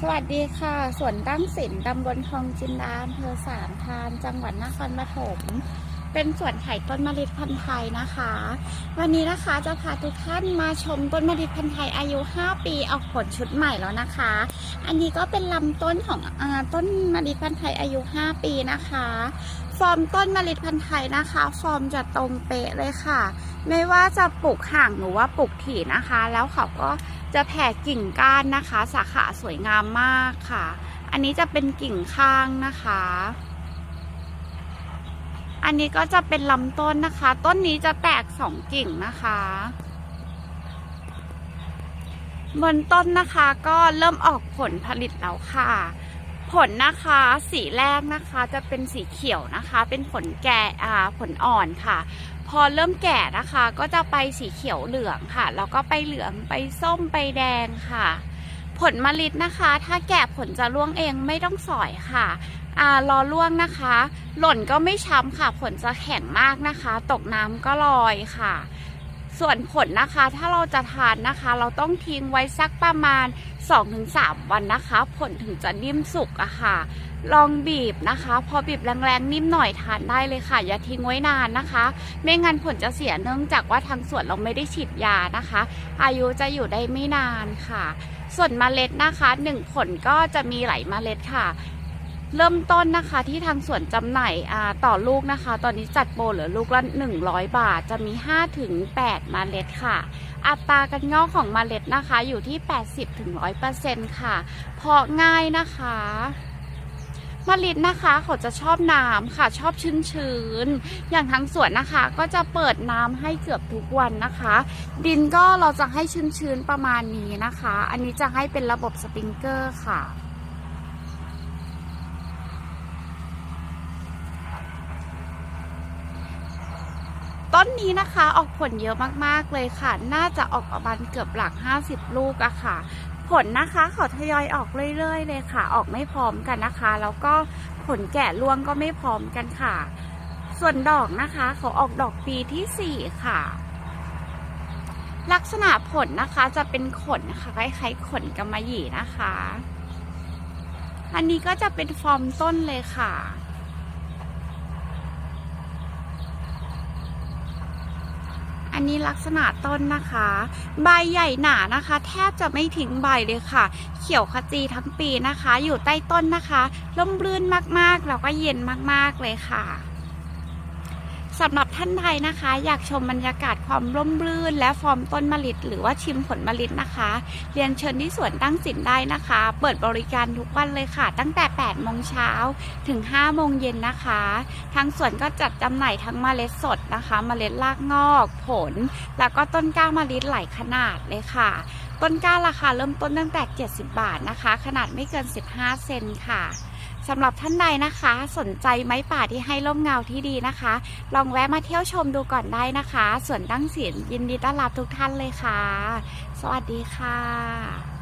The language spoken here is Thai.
สวัสดีค่ะสวนตั้งสินตำบลทองจินดาอำเภอสามพรานจังหวัดนครปฐมเป็นสวนไผ่ต้นมะลิพันธุ์ไทยนะคะ วันนี้นะคะจะพาทุกท่านมาชมต้นมะลิพันธุ์ไทยอายุ 5 ปีออกผลชุดใหม่แล้วนะคะ อันนี้ก็เป็นลำต้นของอต้นมะลิพันธุ์ไทยอายุ 5 ปีนะคะ ฟอร์มต้นมะลิพันธุ์ไทยนะคะ ฟอร์มจะตรงเป๊ะเลยค่ะ ไม่ว่าจะปลูกห่างหรือว่าปลูกถี่นะคะ แล้วเขาก็จะแผ่กิ่งก้านนะคะ สาขาสวยงามมากค่ะ อันนี้จะเป็นกิ่งข้างนะคะ อันนี้ก็จะเป็นลำต้นนะคะ ต้นนี้จะแตกสองกิ่งนะคะ บนต้นนะคะก็เริ่มออกผลผลิตแล้วค่ะ ผลนะคะสีแรกนะคะจะเป็นสีเขียวนะคะ เป็นผลแก่อ่าผลอ่อนค่ะ พอเริ่มแก่นะคะก็จะไปสีเขียวเหลืองค่ะแล้วก็ไปเหลืองไปส้มไปแดงค่ะ ผลมะลินะคะ ถ้าแก่ผลจะร่วงเองไม่ต้องสอยค่ะอ่ารอร่วงนะคะ หล่นก็ไม่ช้ำค่ะ ผลจะแข็งมากนะคะ ตกน้ำก็ลอยค่ะ ส่วนผลนะคะถ้าเราจะทานนะคะ เราต้องทิ้งไว้สักประมาณ 2-3 วันนะคะ ผลถึงจะนิ่มสุกอะค่ะ ลองบีบนะคะ พอบีบแรงๆนิ่มหน่อยทานได้เลยค่ะ อย่าทิ้งไว้นานนะคะ ไม่งั้นผลจะเสียเนื่องจากว่าทางสวนเราไม่ได้ฉีดยานะคะ อายุจะอยู่ได้ไม่นานค่ะ ส่วนเมล็ดนะคะหนึ่งผลก็จะมีหลายเมล็ดค่ะ เริ่มต้นนะคะที่ทางสวนจำหน่ายต่อลูกนะคะ ตอนนี้จัดโปรเหลือลูกละ 100 บาท จะมี 5-8ถึงเมล็ดค่ะ อัตราการงอกของเมล็ดนะคะอยู่ที่ 80-100%ถึง100%ค่ะ เพาะง่ายนะคะมะลิดนะคะเขาจะชอบน้ำค่ะชอบชื้นชื้นๆอย่างทางสวนนะคะก็จะเปิดน้ำให้เกือบทุกวันนะคะ ดินก็เราจะให้ชื้นชื้นๆประมาณนี้นะคะ อันนี้จะให้เป็นระบบสปริงเกอร์ค่ะ ต้นนี้นะคะออกผลเยอะมากๆเลยค่ะ น่าจะออกประมาณเกือบหลัก 50 ลูกอะค่ะ ผลนะคะเขาทยอยออกเรื่อยๆเลยค่ะ ออกไม่พร้อมกันนะคะ แล้วก็ผลแก่ร่วงก็ไม่พร้อมกันค่ะ ส่วนดอกนะคะ เขาออกดอกปีที่ 4 ค่ะ ลักษณะผลนะคะจะเป็นขนนะคะคล้ายๆขนกำมะหยี่นะคะ อันนี้ก็จะเป็นฟอร์มต้นเลยค่ะ อันนี้ลักษณะต้นนะคะ ใบใหญ่หนานะคะ แทบจะไม่ทิ้งใบเลยค่ะ เขียวขจีทั้งปีนะคะ อยู่ใต้ต้นนะคะร่มรื่นมากๆแล้วก็เย็นมากๆเลยค่ะ สำหรับท่านใดนะคะ อยากชมบรรยากาศความร่มรื่น และฟอร์มต้นมะลิหรือว่าชิมผลมะลินะคะ เรียนเชิญที่สวนตั้งสินได้นะคะ เปิดบริการทุกวันเลยค่ะ ตั้งแต่ 8 โมงเช้าถึง 5 โมงเย็นนะคะ ทางสวนก็จัดจำหน่ายทั้งมเมล็ดสดนะคะมะเมล็ดรากงอก ผล แล้วก็ต้นก้ามะลิหลายขนาดเลยค่ะ ต้นก้าราคาเริ่มต้นตั้งแต่ 70 บาทนะคะ ขนาดไม่เกิน 15 เซนค่ะ สำหรับท่านใดนะคะ สนใจไม้ป่าที่ให้ร่มเงาที่ดีนะคะ ลองแวะมาเที่ยวชมดูก่อนได้นะคะส่วนตั้งศิลยินดีต้อนรับทุกท่านเลยค่ะ สวัสดีค่ะ